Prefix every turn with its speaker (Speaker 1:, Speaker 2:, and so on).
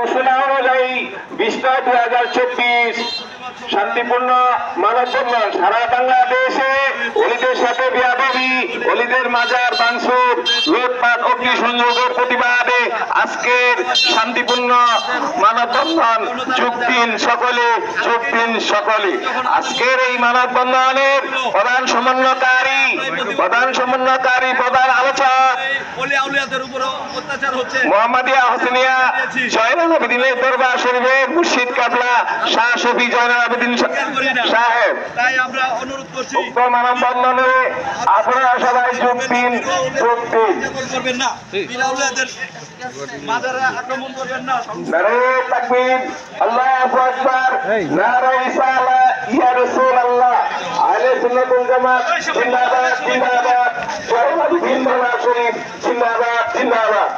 Speaker 1: ঘোষণা অনুযায়ী হাজার চব্বিশ শান্তিপূর্ণ সারা বাংলাদেশে অলিদের সাথে অলিদের মাজার অগ্নি সংযোগের প্রতিবাদে আজকের শান্তিপূর্ণ মানববন্ধন যোগ দিন সকলে, যোগ দিন সকলে। আজকের এই মানববন্ধনের প্রধান সমন্বয়কারী প্রধান সমন্বয়কারী প্রধান মোহাম্মদিয়া হোসেনিয়া জয়নাল আবেদিনের দরবার শরীফের মুর্শিদ কাবলা শাহ শফি জয়নাল আবেদিন সাহেব।
Speaker 2: তাই আমরা অনুরোধ করছি।
Speaker 1: উক্ত মানববন্ধনে আপনারা সবাই যোগ দিন যোগ দিন।
Speaker 2: করবেন না। মাজারে আক্রমণ করবেন না।
Speaker 1: নারে তাকবীর আল্লাহু আকবার। নারে ইসালা ইয়া রাসূলুল্লাহ। আহলে সুন্নাত জামাত জিন্দাবাদ জিন্দাবাদ। জিন্দাবাদ জিন্দাবাদ